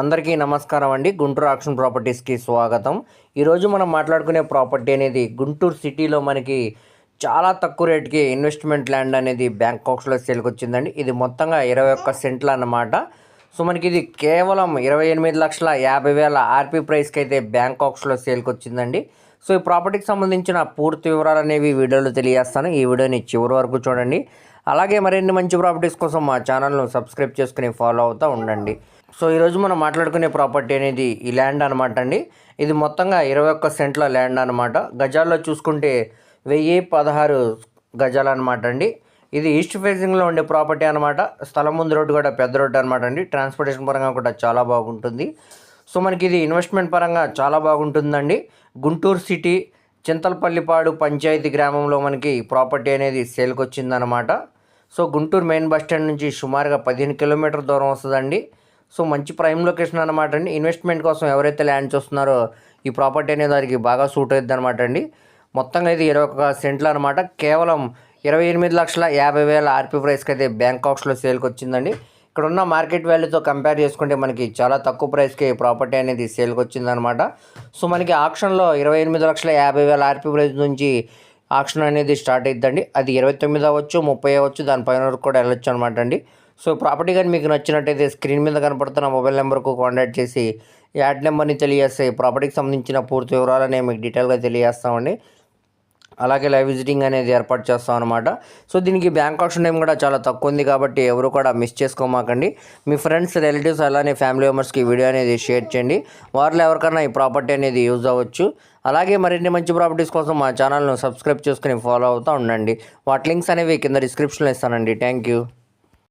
అందరికీ నమస్కారం అండి. గుంటూరు ఆక్షన్ ప్రాపర్టీస్కి స్వాగతం. ఈరోజు మనం మాట్లాడుకునే ప్రాపర్టీ అనేది గుంటూరు సిటీలో మనకి చాలా తక్కువ రేట్కి ఇన్వెస్ట్మెంట్ ల్యాండ్ అనేది బ్యాంకాక్స్లో సేల్కి వచ్చిందండి. ఇది మొత్తంగా ఇరవై ఒక్క సెంట్లు అన్నమాట సో మనకి ఇది కేవలం ఇరవై ఎనిమిది లక్షల యాభై వేల ఆర్పీ ప్రైస్కి అయితే బ్యాంకాక్స్లో సేల్కి వచ్చిందండి సో ఈ ప్రాపర్టీకి సంబంధించిన పూర్తి వివరాలు అనేవి వీడియోలో తెలియజేస్తాను. ఈ వీడియోని చివరి వరకు చూడండి. అలాగే మరిన్ని మంచి ప్రాపర్టీస్ కోసం మా ఛానల్ను సబ్స్క్రైబ్ చేసుకుని ఫాలో అవుతూ ఉండండి. సో ఈరోజు మనం మాట్లాడుకునే ప్రాపర్టీ అనేది ఈ ల్యాండ్ అనమాట అండి. ఇది మొత్తంగా ఇరవై ఒక్క సెంట్ల ల్యాండ్ అనమాట గజాల్లో చూసుకుంటే వెయ్యి పదహారు గజాలు అనమాట అండి. ఇది ఈస్ట్ ఫేసింగ్లో ఉండే ప్రాపర్టీ అనమాట స్థలం ముందు రోడ్డు కూడా పెద్ద రోడ్డు అనమాట అండి. ట్రాన్స్పోర్టేషన్ పరంగా కూడా చాలా బాగుంటుంది. సో మనకి ఇది ఇన్వెస్ట్మెంట్ పరంగా చాలా బాగుంటుందండి. గుంటూరు సిటీ చింతలపల్లిపాడు పంచాయతీ గ్రామంలో మనకి ప్రాపర్టీ అనేది సేల్కి వచ్చిందనమాట so Guntur main bus stand నుంచి సుమారుగా పదిహేను కిలోమీటర్ దూరం వస్తుందండి. సో మంచి ప్రైమ్ లొకేషన్ అనమాట అండి. ఇన్వెస్ట్మెంట్ కోసం ఎవరైతే ల్యాండ్ చూస్తున్నారో ఈ ప్రాపర్టీ అనేది వారికి బాగా సూట్ అవుతుంది అనమాట అండి. మొత్తంగా ఇది ఇరవై ఒక సెంట్లు అనమాట కేవలం ఇరవై ఎనిమిది లక్షల యాభై వేల ఆర్పీ ప్రైస్కి అయితే బ్యాంకాక్స్లో సేల్కి వచ్చిందండి ఇక్కడ ఉన్న మార్కెట్ వాల్యూతో కంపేర్ చేసుకుంటే మనకి చాలా తక్కువ ప్రైస్కి ప్రాపర్టీ అనేది సేల్కి వచ్చిందనమాట సో మనకి ఆక్షన్లో ఇరవై ఎనిమిది లక్షల యాభై వేల ఆర్పీ ప్రైస్ నుంచి ఆక్షన్ అనేది స్టార్ట్ అవుతుందండి అది ఇరవై తొమ్మిది అవ్వచ్చు ముప్పై అవ్వచ్చు దానిపైన వరకు కూడా వెళ్ళొచ్చు అనమాట అండి. సో ప్రాపర్టీ కానీ మీకు నచ్చినట్టయితే స్క్రీన్ మీద కనపడుతున్న మొబైల్ నెంబర్కు కాంటాక్ట్ చేసి యాడ్ నెంబర్ని తెలియజేస్తే ప్రాపర్టీకి సంబంధించిన పూర్తి వివరాలనే మీకు డీటెయిల్గా తెలియజేస్తామండి. అలాగే లైవ్ విజిటింగ్ అనేది ఏర్పాటు చేస్తాం అనమాట సో దీనికి బ్యాంక్ ఆప్షన్ టైం కూడా చాలా తక్కువ ఉంది కాబట్టి ఎవరు కూడా మిస్ చేసుకోమాకండి. మీ ఫ్రెండ్స్ రిలేటివ్స్ అలానే ఫ్యామిలీ మెంబర్స్కి వీడియో అనేది షేర్ చేయండి. వారిలో ఎవరికైనా ఈ ప్రాపర్టీ అనేది యూజ్ అవ్వచ్చు. అలాగే మరిన్ని మంచి ప్రాపర్టీస్ కోసం మా ఛానల్ను సబ్స్క్రైబ్ చేసుకుని ఫాలో అవుతూ ఉండండి. వాటి లింక్స్ అనేవి కింద డిస్క్రిప్షన్లో ఇస్తానండి. Thank you